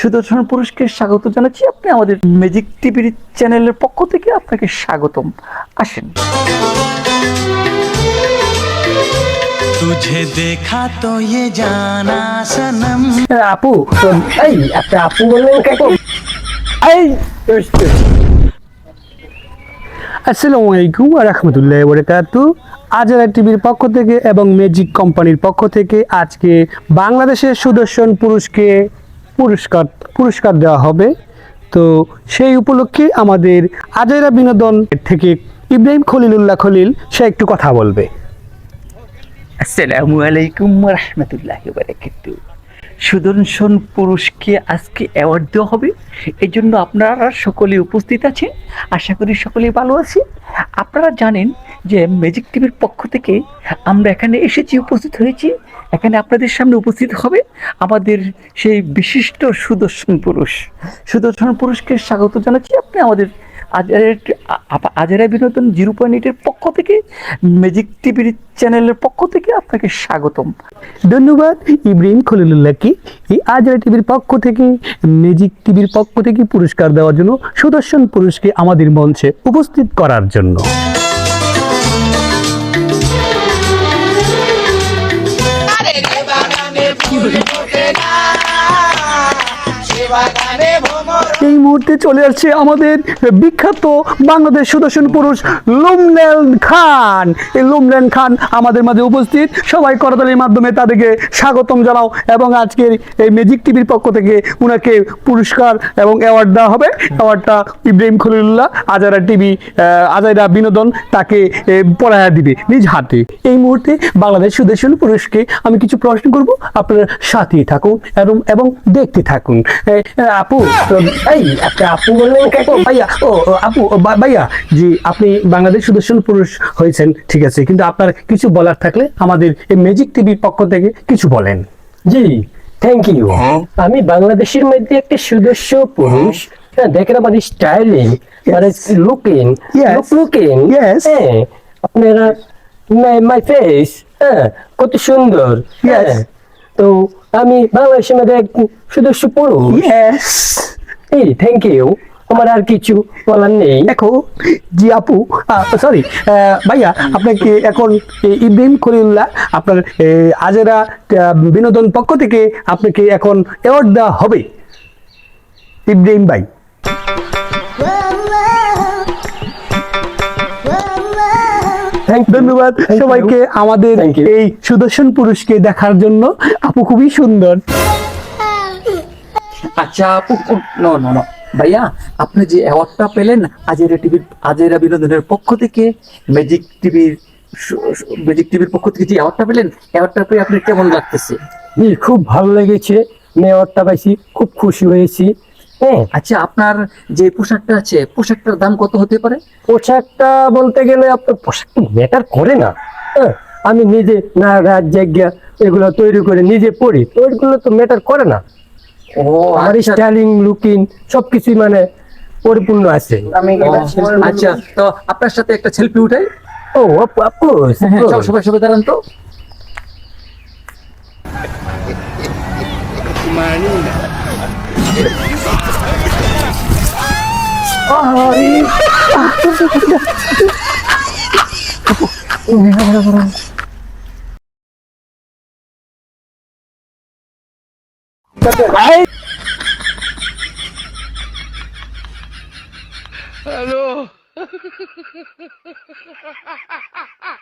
সুদর্শন পুরুষকে স্বাগত জানাচ্ছি আপনি আমাদের ম্যাজিক টিভির চ্যানেলের পক্ষ থেকে আপনাকে স্বাগতম আসেন तुझे देखा तो ये जाना सनम আপু এই আপনি আপু বললেন কেন এই আসসালামু আলাইকুম রহমতুল্লাহ বরকাতু আজারা টিভির পক্ষ থেকে এবং ম্যাজিক কোম্পানির পক্ষ থেকে আজকে বাংলাদেশের সুদর্শন পুরুষকে পুরস্কার পুরস্কার দেওয়া হবে। তো সেই উপলক্ষে আমাদের আজাইরা বিনোদন থেকে ইব্রাহিম খলিলুল্লাহ খলিল, সে একটু কথা বলবে। আসসালামু আলাইকুম রহমতুল্লাহ সুদর্শন পুরুষকে আজকে অ্যাওয়ার্ড দেওয়া হবে। এই জন্য আপনারা সকলে উপস্থিত আছেন। আশা করি সকলেই ভালো আছে আপনারা জানেন যে ম্যাজিক টিভির পক্ষ থেকে আমরা এখানে এসেছি, উপস্থিত হয়েছি। এখানে আপনাদের সামনে উপস্থিত হবে আমাদের সেই বিশিষ্ট সুদর্শন পুরুষ। সুদর্শন পুরুষকে স্বাগত জানাচ্ছি আপনি আমাদের আজের বিনোদন জিরো পয়েন্ট এইটের পক্ষ থেকে ম্যাজিক টিভির চ্যানেলের পক্ষ থেকে আপনাকে স্বাগতম। ধন্যবাদ, ইব্রাহিম খলিলুল্লাহকে। এই আজরা টিভির পক্ষ থেকে ম্যাজিক টিভির পক্ষ থেকে পুরস্কার দেওয়ার জন্য সুদর্শন পুরুষকে আমাদের মঞ্চে উপস্থিত করার জন্য। ফুল ফোটে না সেবা এই মুহূর্তে চলে আসছে আমাদের বিখ্যাত বাংলাদেশ সুদর্শন পুরুষ লুমলেন খান। এই লুমলেন খান আমাদের মাঝে উপস্থিত। সবাই করতালির মাধ্যমে তাদেরকে স্বাগতম জানাও এবং আজকের এই ম্যাজিক টিভির পক্ষ থেকে উনাকে পুরস্কার এবং অ্যাওয়ার্ড দেওয়া হবে। অ্যাওয়ার্ডটা ইব্রাহিম খলিলুল্লাহ আজারা টিভি আজাইরা বিনোদন তাকে এ, পড়ায়া দিবে নিজ হাতে। এই মুহূর্তে বাংলাদেশ সুদর্শন পুরুষকে আমি কিছু প্রশ্ন করব। আপনারা সাথেই থাকুন এবং এবং দেখতে থাকুন। আপু এই আপনি আপু বললেন কেন ভাইয়া ও ও, আপু ভাইয়া জি আপনি বাংলাদেশ সুদর্শন পুরুষ হয়েছেন ঠিক আছে কিন্তু আপনার কিছু বলার থাকলে আমাদের এই ম্যাজিক টিভির পক্ষ থেকে কিছু বলেন। জি থ্যাংক ইউ আমি বাংলাদেশের মধ্যে একটা সদস্য পুরুষ হ্যাঁ। দেখেন আমার স্টাইলিং মানে লুকিং লুক লুকিং হ্যাঁ আপনারা মাই ফেস হ্যাঁ কত সুন্দর হ্যাঁ, তো আমি বাংলাদেশের মধ্যে এক সদস্য পুরুষ। এই থ্যাংক ইউ আমার আর কিছু বলার নেই। দেখো জি আপু সরি ভাইয়া আপনাকে এখন ইব্রাহিম খলিল্লাহ আপনার আজেরা বিনোদন পক্ষ থেকে আপনাকে এখন অ্যাওয়ার্ড দেওয়া হবে। ইব্রাহিম ভাই। থ্যাংক ধন্যবাদ। সবাইকে আমাদের এই সুদর্শন পুরুষকে দেখার জন্য। আপু খুবই সুন্দর। আচ্ছা আপু নো নো নো ভাইয়া আপনি যে অ্যাওয়ার্ডটা পেলেন আজেরা টিভির আজেরা বিনোদনের পক্ষ থেকে ম্যাজিক টিভির ম্যাজিক টিভির পক্ষ থেকে যে অ্যাওয়ার্ডটা পেলেন অ্যাওয়ার্ডটা পেয়ে আপনার কেমন লাগতেছে? খুব ভালো লেগেছে। মেয়রটা পাইছি খুব খুশি হয়েছি। হ্যাঁ। আচ্ছা আপনার যে পোশাকটা আছে পোশাকটার দাম কত হতে পারে? পোশাকটা বলতে গেলে আপনার পোশাক ম্যাটার করে না। হ্যাঁ, আমি নিজে না রাত জায়গা এগুলো তৈরি করে নিজে পড়ি তো ওইগুলো তো ম্যাটার করে না। আর আচ্ছা। স্টাইলিং লুকিং সবকিছুই মানে পরিপূর্ণ আছে। আমি আচ্ছা তো আপনার সাথে একটা সেলফি উঠাই? ও অফকোর্স হ্যাঁ, সব হ্যাঁ, সবাই সবাই দাঁড়ান তো। Oh, hello